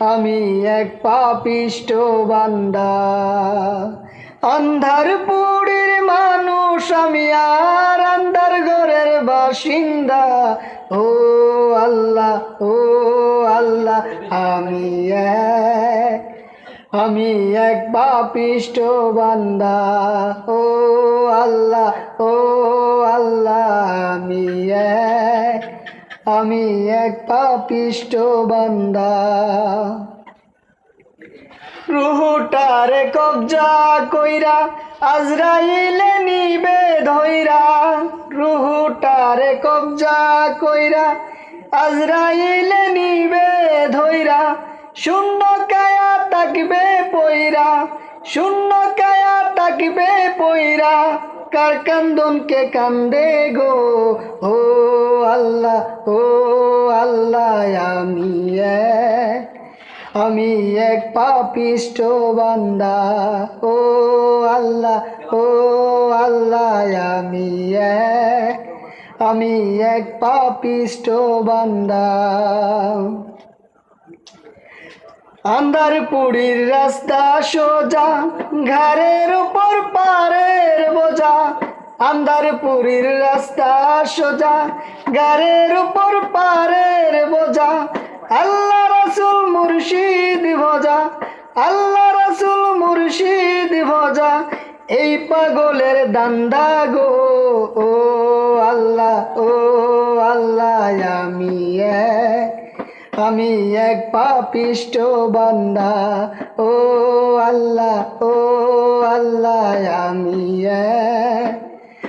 আমি এক পাপিষ্ট বান্দা। আন্ধারপুরের মানুষ, আমি আর আন্ধার ঘরের বাসিন্দা। ও আল্লাহ ও আল্লাহ, আমি এক আমি এক পাপিষ্ট বান্দা। ও আল্লাহ ও আল্লাহ, আমি এক। আমি এক পাপিষ্ট বান্দা। রুহুটারে কবজা কইরা, আজরাইলে নিবে ধইরা। রুহুটারে কবজা কইরা, আজরাইলে নিবে ধইরা। শূন্য কায়া তাকবে পইরা, শূন্য কায়া তাকবে পইরা। কার কান্দনকে কান্দে গো ও আল্লাহ, ও আল্লাহ, আমি আমি এক পাপিষ্ট বান্দা, ও আল্লাহ ও আল্লাহ, আমি আমি এক পাপিষ্ট বান্দা। আন্ধারপুরীর রাস্তা সোজা ঘরের উপর পারের বোঝা। আন্ধারপুরীর রাস্তা সোজা ঘরের উপর পারের বোঝা। আল্লাহ রাসুল মুর্শিদ ভজা, আল্লাহ রাসুল মুর্শিদ ভজা। এই পাগলের দান্দা গো, ও আল্লাহ ও আল্লাহ, আমি এক আমি এক পাপিষ্ট বান্দা। ও আল্লাহ ও আল্লাহ, আমি এক।